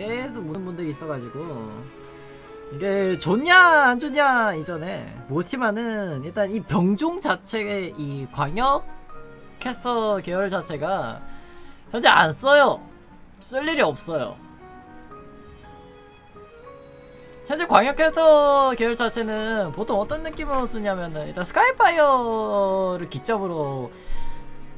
계속 묻는 분들이 있어가지고. 이게 좋냐 안 좋냐 이전에. 모티마는 일단 이 병종 자체의 이 광역 캐스터 계열 자체가 현재 안 써요. 쓸 일이 없어요. 현재 광역 캐스터 계열 자체는 보통 어떤 느낌으로 쓰냐면은 일단 스카이파이어를 기점으로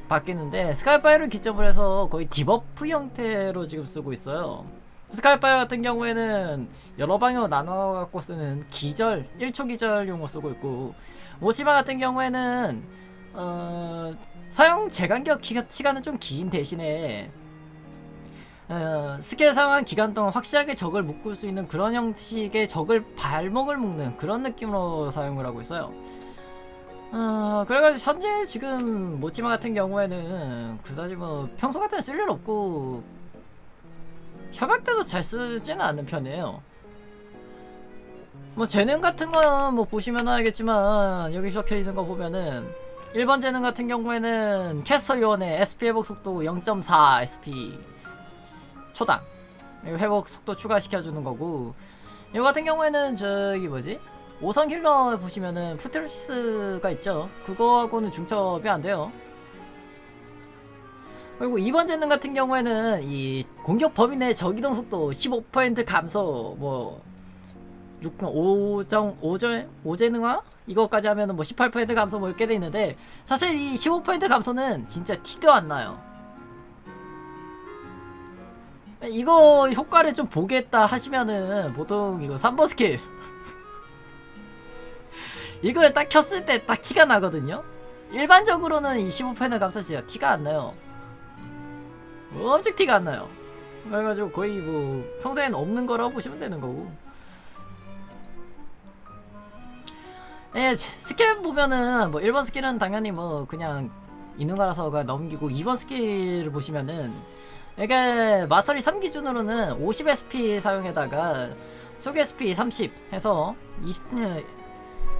바뀌는데 스카이파이어를 기점으로 해서 거의 디버프 형태로 지금 쓰고 있어요 스카이파이어 같은 경우에는 여러 방향으로 나눠 갖고 쓰는 기절 1초 기절용으로 쓰고 있고 모티마 같은 경우에는 어, 사용 재간격 기가, 시간은 좀 긴 대신에 어, 스킬 사용한 기간 동안 확실하게 적을 묶을 수 있는 그런 형식의 적을 발목을 묶는 그런 느낌으로 사용을 하고 있어요. 어, 그래가지고 현재 지금 모티마 같은 경우에는 그다지 뭐 평소 같은 쓸일 없고 협약 때도 잘 쓰지는 않는 편이에요. 뭐 재능 같은 거뭐 보시면 알겠지만 여기 적혀 있는 거 보면은 1번 재능 같은 경우에는 캐스터 요원의 SP 회복 속도 0.4 SP 초당. 회복 속도 추가시켜주는 거고 이거 같은 경우에는 저기 뭐지? 5선 킬러 보시면은 푸트리스가 있죠. 그거하고는 중첩이 안 돼요 그리고 2번 재능 같은 경우에는 이 공격 범위 내 적이동 속도 15% 감소 뭐 6, 5정 5절 5재능화 이거까지 하면은 뭐 18% 감소 뭐 이렇게 돼 있는데 사실 이 15% 감소는 진짜 티가 안 나요. 이거 효과를 좀 보겠다 하시면은 보통 이거 3번 스킬 이걸 딱 켰을 때 딱 티가 나거든요. 일반적으로는 이 15% 감소 진짜 티가 안 나요. 엄청 티가 안 나요. 그래가지고 거의 뭐 평소에는 없는 거라고 보시면 되는 거고. 예, 스킬 보면은 뭐 1번 스킬은 당연히 뭐 그냥 거라서 그냥 넘기고 2번 스킬을 보시면은 이게 마스터리 3 기준으로는 50 SP 사용에다가 소개 SP 30 해서 20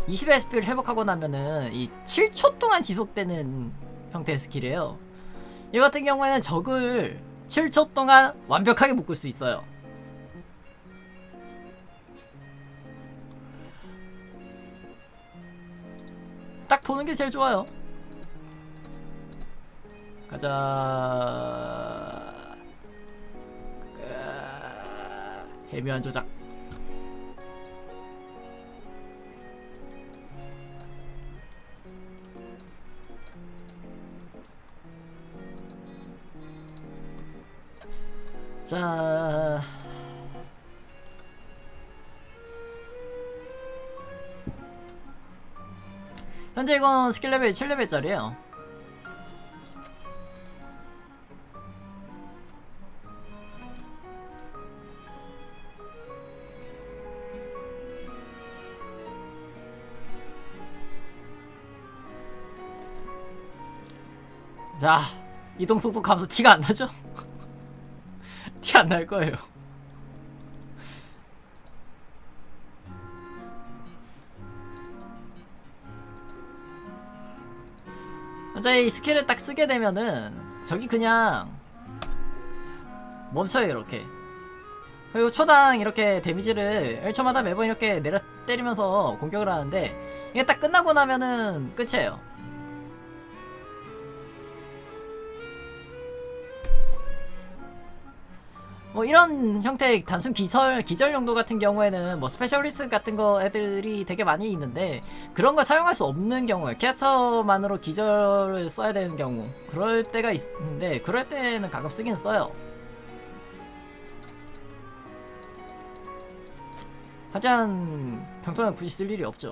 20 SP를 회복하고 나면은 이 7초 동안 지속되는 형태의 스킬이에요. 이 같은 경우에는 적을 7초 동안 완벽하게 묶을 수 있어요. 딱 보는 게 제일 좋아요. 가자. 해묘한 조작. 자. 현재 이건 스킬 레벨 7레벨짜리에요. 자, 이동 속도 감소 티가 안 나죠? 티안날 거예요. 이 스킬을 딱 쓰게 되면은 저기 그냥 멈춰요 이렇게 그리고 초당 이렇게 데미지를 1초마다 매번 이렇게 내려 때리면서 공격을 하는데 이게 딱 끝나고 나면은 끝이에요 뭐 이런 형태의 단순 기절 기절 용도 같은 경우에는 뭐 스페셜리스트 같은 거 애들이 되게 많이 있는데 그런 걸 사용할 수 없는 경우에 캐서만으로 기절을 써야 되는 경우 그럴 때가 있는데 그럴 때는 가끔 쓰긴 써요. 하지만 평소에는 굳이 쓸 일이 없죠.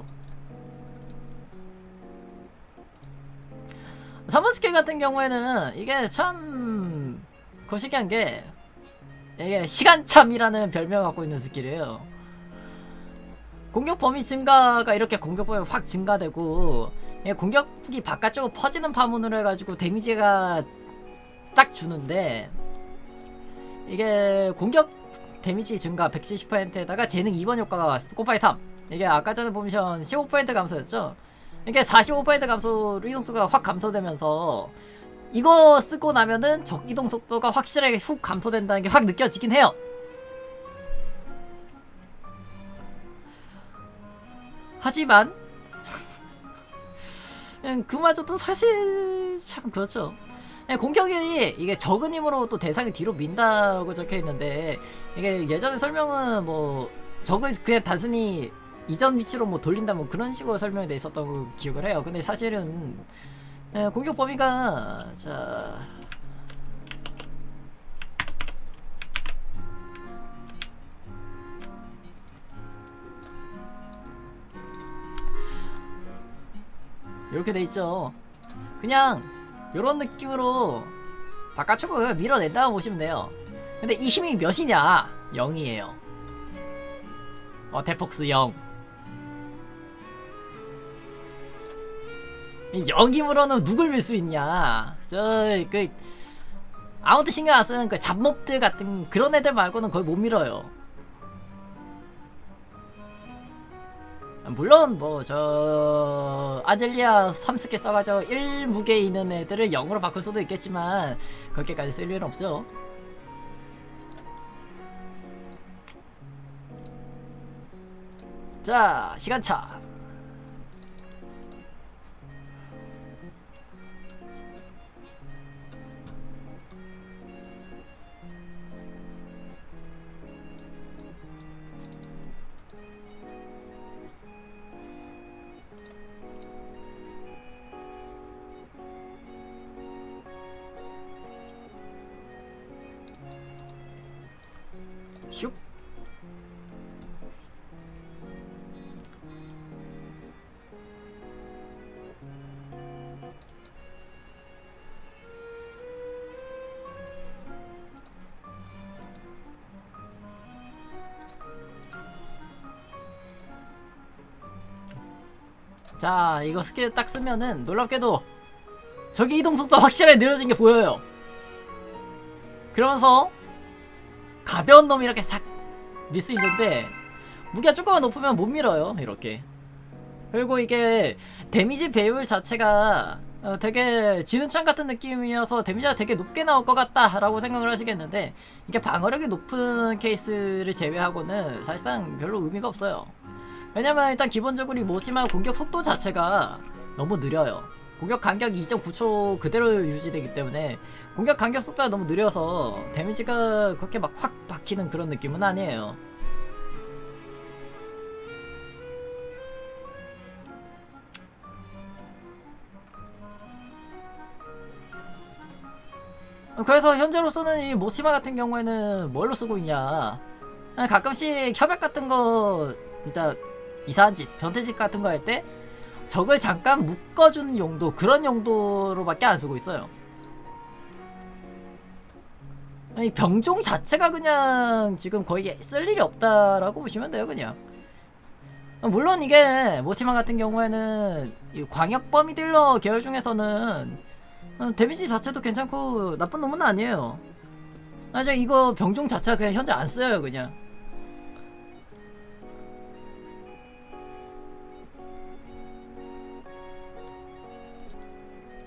3번 스킬 같은 경우에는 이게 참 거시기한 게 이게 시간참이라는 별명을 갖고 있는 스킬이에요. 공격 범위 증가가 이렇게 공격 범위 확 증가되고 이게 공격이 바깥쪽으로 퍼지는 파문으로 해가지고 데미지가 딱 주는데 이게 공격 데미지 증가 170%에다가 재능 2번 효과가 곱하기 3 이게 아까 전에 보면 15% 감소였죠? 이게 45% 감소로 이동수가 확 감소되면서 이거 쓰고 나면은 적 이동 속도가 확실하게 훅 감소된다는 게 확 느껴지긴 해요. 하지만 음, 그마저도 사실 참 그렇죠. 예, 공격이 이게 적은 힘으로 또 대상이 뒤로 민다고 적혀 있는데 이게 예전에 설명은 뭐 적을 그냥 단순히 이전 위치로 뭐 돌린다 뭐 그런 식으로 설명이 돼 있었던 기억을 해요. 근데 사실은 예, 공격 범위가 자 이렇게 돼 있죠. 그냥 이런 느낌으로 바깥쪽을 밀어낸다고 보시면 돼요. 근데 이 힘이 몇이냐? 0이에요. 어, 대폭스 0. 이 0이므로는 누굴 밀 수 있냐? 저, 그, 아무도 신경 안 쓰는 그 잡몹들 같은 그런 애들 말고는 거의 못 밀어요. 물론 뭐 저 아델리아 3스킬 써가지고 1무게 있는 애들을 0으로 바꿀 수도 있겠지만 그렇게까지 쓸 일은 없죠 자 시간차 슉 자 이거 스킬 딱 쓰면은 놀랍게도 저기 이동 속도 확실하게 느려진 게 보여요. 그러면서 가벼운 놈이 이렇게 싹 밀 수 있는데 무게가 조금만 높으면 못 밀어요 이렇게. 그리고 이게 데미지 배율 자체가 어, 되게 지는창 같은 느낌이어서 데미지가 되게 높게 나올 것 같다라고 생각을 하시겠는데 이게 방어력이 높은 케이스를 제외하고는 사실상 별로 의미가 없어요. 왜냐면 일단 기본적으로 이 모시마 공격 속도 자체가 너무 느려요 공격 간격 2.9초 그대로 유지되기 때문에 공격 간격 속도가 너무 느려서 데미지가 그렇게 막 확 박히는 그런 느낌은 아니에요. 그래서 현재로서는 이 모시마 같은 경우에는 뭘로 쓰고 있냐? 그냥 가끔씩 협약 같은 거 진짜 이상한 짓, 변태짓 같은 거 할 때 적을 잠깐 묶어주는 용도 그런 용도로밖에 안 쓰고 있어요. 이 병종 자체가 그냥 지금 거의 쓸 일이 없다라고 보시면 돼요 그냥. 물론 이게 모티만 같은 경우에는 이 광역 범위 딜러 계열 중에서는 어, 데미지 자체도 괜찮고 나쁜 놈은 아니에요. 아, 저 이거 병종 자체가 그냥 현재 안 써요 그냥